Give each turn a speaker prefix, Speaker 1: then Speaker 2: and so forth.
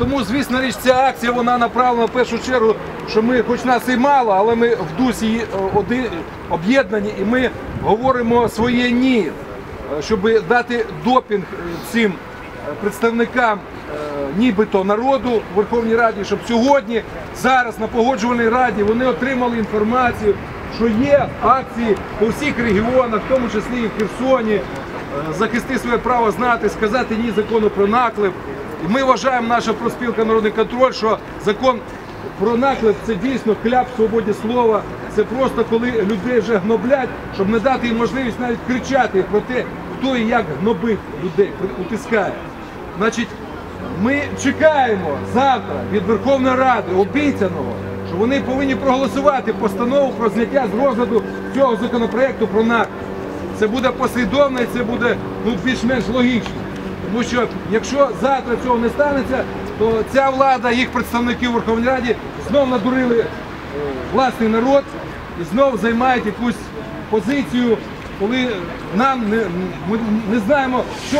Speaker 1: тому, звісно річ, ця акція вона направлена в першу чергу, що ми, хоч нас і мало, але ми в дусі е, об'єднані і ми говоримо своє ні, е, щоб дати допінг е, цим представникам нібито народу в Верховній Раді, щоб сьогодні, зараз на погоджувальній раді вони отримали інформацію, що є акції по всіх регіонах, в тому числі і в Херсоні, захисти своє право знати, сказати ні закону про наклеп. І ми вважаємо, наша проспілка Народний контроль, що закон про наклеп це дійсно кляп свободі слова. Це просто коли людей вже гноблять, щоб не дати їм можливість навіть кричати про те, хто і як гнобить людей, утискає. Значить, ми чекаємо завтра від Верховної Ради обіцяного, що вони повинні проголосувати постанову про зняття з розгляду цього законопроекту про наклеп. Це буде послідовно і це буде ну, більш-менш логічно. Тому що якщо завтра цього не станеться, то ця влада, їх представники у Верховній Раді знов надурили е, власний народ і знов займають якусь позицію, коли нам не, ми не знаємо, що.